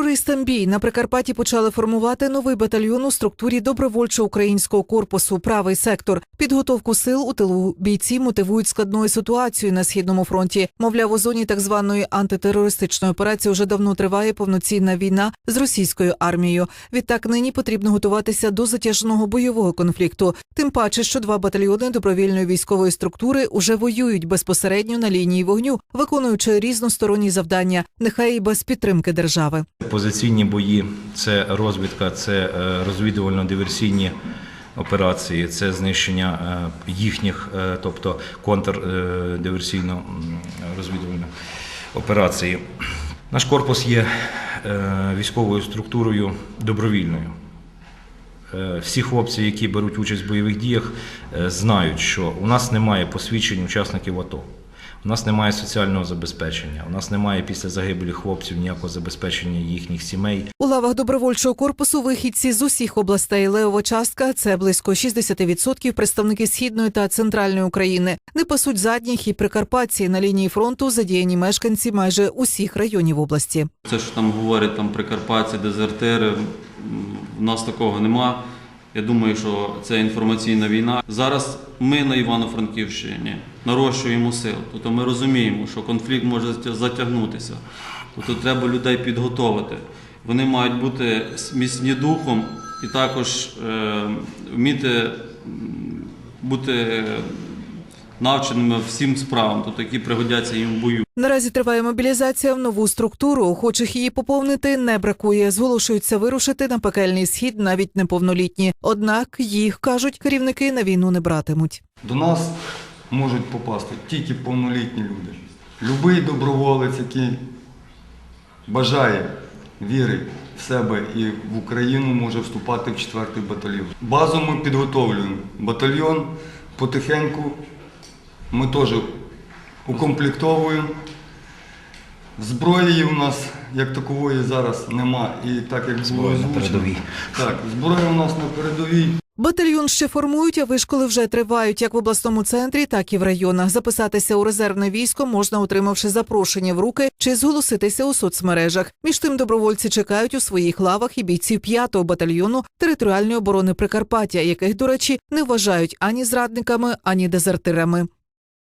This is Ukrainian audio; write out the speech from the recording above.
Терористам бій на Прикарпатті почали формувати новий батальйон у структурі добровольчо-українського корпусу Правий сектор. Підготовку сил у тилу бійці мотивують складною ситуацією на східному фронті. Мовляв, у зоні так званої антитерористичної операції вже давно триває повноцінна війна з російською армією. Відтак нині потрібно готуватися до затяжного бойового конфлікту. Тим паче, що два батальйони добровільної військової структури уже воюють безпосередньо на лінії вогню, виконуючи різносторонні завдання, нехай і без підтримки держави. Позиційні бої це розвідка, це е, розвідувально-диверсійні операції, це знищення е, їхніх, е, тобто контрдиверсійно-розвідувальні операції. Наш корпус є військовою структурою добровільною. Всі хлопці, які беруть участь в бойових діях, знають, що у нас немає посвідчень учасників АТО. У нас немає соціального забезпечення, у нас немає після загибелі хлопців ніякого забезпечення їхніх сімей. У лавах добровольчого корпусу вихідці з усіх областей левова частка це близько 60% представники східної та центральної України. Не пасуть задніх і прикарпатці на лінії фронту задіяні мешканці майже усіх районів області. Це що там говорять там прикарпатці, дезертири. В нас такого нема. Я думаю, що це інформаційна війна. Зараз ми на Івано-Франківщині нарощуємо сил. Тобто ми розуміємо, що конфлікт може затягнутися. Тобто треба людей підготовити. Вони мають бути міцні духом і також е, вміти бути навченими всім справам, тобто які пригодяться їм в бою. Наразі триває мобілізація в нову структуру. Охочих її поповнити не бракує. Зголошуються вирушити на пекельний схід навіть неповнолітні. Однак їх кажуть, керівники на війну не братимуть. До нас можуть попасти тільки повнолітні люди. Любий доброволець, який бажає, вірить в себе і в Україну, може вступати в 4-й батальйон. Базу ми підготовлюємо. Батальйон потихеньку ми теж укомплектовуємо. Зброї у нас як такової зараз нема. І так як було озвучено- передовій. Так, зброя у нас на передовій. Батальйон ще формують, а вишколи вже тривають як в обласному центрі, так і в районах. Записатися у резервне військо можна, отримавши запрошення в руки чи зголоситися у соцмережах. Між тим добровольці чекають у своїх лавах і бійців 5-го батальйону територіальної оборони Прикарпаття, яких, до речі, не вважають ані зрадниками, ані дезертирами.